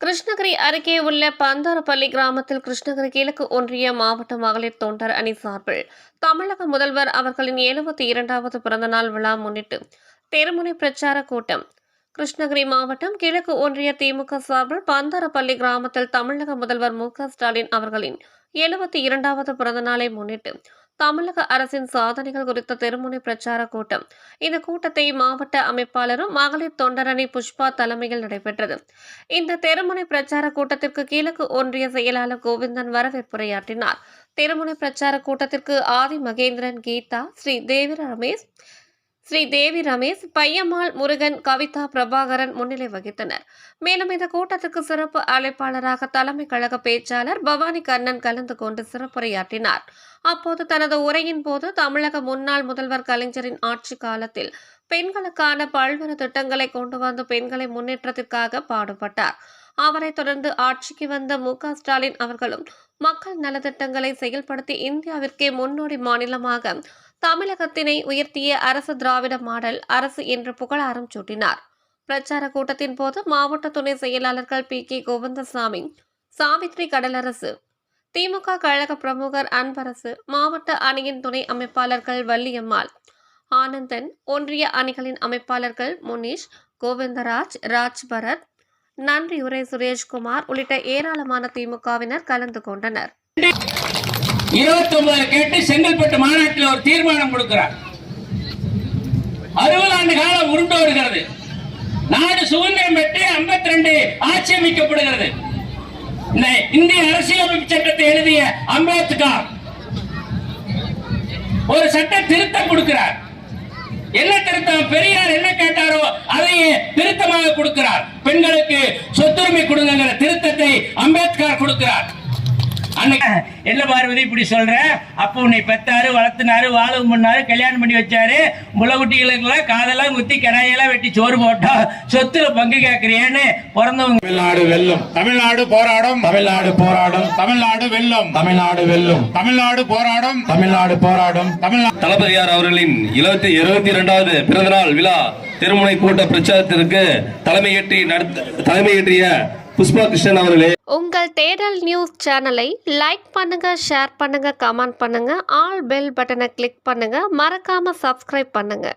கிருஷ்ணகிரி அருகே உள்ள பந்தாரப்பள்ளி கிராமத்தில் கிருஷ்ணகிரி கிழக்கு ஒன்றிய மாவட்ட மகளிர் தொண்டர் அணி சார்பில் தமிழக முதல்வர் அவர்களின் எழுபத்தி இரண்டாவது பிறந்தநாள் விழா முன்னிட்டு தெருமுனை பிரச்சார கூட்டம். கிருஷ்ணகிரி மாவட்டம் கிழக்கு ஒன்றிய திமுக சார்பில் பந்தாரப்பள்ளி கிராமத்தில் தமிழக முதல்வர் மு க ஸ்டாலின் அவர்களின் எழுபத்தி இரண்டாவது பிறந்தநாளை முன்னிட்டு தமிழக அரசின் சாதனைகள் குறித்த தெருமுனை பிரச்சார கூட்டம். இந்த கூட்டத்தை மாவட்ட அமைப்பாளரும் மகளிர் தொண்டரணி புஷ்பா தலைமையில் நடைபெற்றது. இந்த தெருமுனை பிரச்சார கூட்டத்திற்கு கிழக்கு ஒன்றிய செயலாளர் கோவிந்தன் வரவேற்புரையாற்றினார். தெருமுனை பிரச்சார கூட்டத்திற்கு ஆதி மகேந்திரன் கீதா ஸ்ரீ தேவி ரமேஷ் ஸ்ரீ தேவி ரமேஷ் பையம்மாள் முருகன் கவிதா பிரபாகரன் முன்னிலை வகித்தனர். மேலும் இந்த கூட்டத்திற்கு சிறப்பு அழைப்பாளராக தலைமை கழக பேச்சாளர் பவானி கண்ணன் கலந்து கொண்டு சிறப்புரையாற்றினார். அப்போது தனது உரையின் போது தமிழக முன்னாள் முதல்வர் கலைஞரின் ஆட்சி காலத்தில் பெண்களுக்கான பல்வேறு திட்டங்களை கொண்டு வந்து பெண்களை முன்னேற்றத்திற்காக பாடுபட்டார். அவரை தொடர்ந்து ஆட்சிக்கு வந்த மு ஸ்டாலின் அவர்களும் மக்கள் நலத்திட்டங்களை செயல்படுத்தி இந்தியாவிற்கே முன்னோடி மாநிலமாக தமிழகத்தினை உயர்த்திய அரசு திராவிட மாடல் அரசு என்று புகழாரம் சூட்டினார். பிரச்சார கூட்டத்தின் போது மாவட்ட துணை செயலாளர்கள் பி. கே. கோவிந்தசாமி சாவித்ரி கடலரசு திமுக கழக பிரமுகர் அன்பரசு மாவட்ட அணியின் துணை அமைப்பாளர்கள் வள்ளியம்மாள் ஆனந்தன் ஒன்றிய அணிகளின் அமைப்பாளர்கள் முனிஷ் கோவிந்தராஜ் ராஜ் பரத் நன்றியுரை சுரேஷ்குமார். உள்ளிட்ட ஏராளமான திமுகவினர் கலந்து கொண்டனர். இருபத்தி ஒன்பது கேட்டு செங்கல்பட்டு மாநாட்டில் ஒரு தீர்மானம் கொடுக்கிறார். அறுபது ஆண்டு காலம் உருண்டு வருகிறது. நாடு சுதந்திரம் பெற்று 52 ரெண்டு ஆட்சி அமைக்கப்படுகிறது இந்த இந்திய அரசியலமைப்பு சட்டத்தை எழுதிய அம்பேத்கர் ஒரு சட்ட திருத்தம் கொடுக்கிறார். என்ன திருத்தம்? பெரியார் என்ன கேட்டாரோ அதையே திருத்தமாக கொடுக்கிறார். பெண்களுக்கு சொத்துரிமை கொடுங்கிற திருத்தத்தை அம்பேத்கர் கொடுக்கிறார். என்ன பார்வதி இப்படி சொல்ற? அப்ப உன்னை பெத்தாரு வளர்த்தினாரு வாழவும் பண்ணாரு கல்யாணம் பண்ணி வச்சாரு. முளகுட்டிகளுக்கெல்லாம் காதெல்லாம் குத்தி கடாயெல்லாம் வெட்டி சோறு போட்டோம் சொத்துல பங்கு கேட்கறியேன்னு பிறந்தவங்க தமிழ்நாடு வெல்லும். தமிழ்நாடு போராடும். தமிழ்நாடு போராடும். தமிழ்நாடு வெல்லும். தமிழ்நாடு வெல்லும். தமிழ்நாடு போராடும். தமிழ்நாடு போராடும். தமிழ்நாடு தளபதியார் அவர்களின் இருபத்தி இருபத்தி இரண்டாவது பிறந்தநாள் விழா திருமுனை கூட்ட பிரச்சாரத்திற்கு தலைமையேற்றி நடத்த தலைமையேற்றிய புஷ்பா கிருஷ்ணன் அவர்களே. உங்கள் தேடல் நியூஸ் சேனலை லைக் பண்ணுங்க ஷேர் பண்ணுங்க கமெண்ட் பண்ணுங்க ஆல் பெல் பட்டனை கிளிக் பண்ணுங்க மறக்காம சப்ஸ்கிரைப் பண்ணுங்க.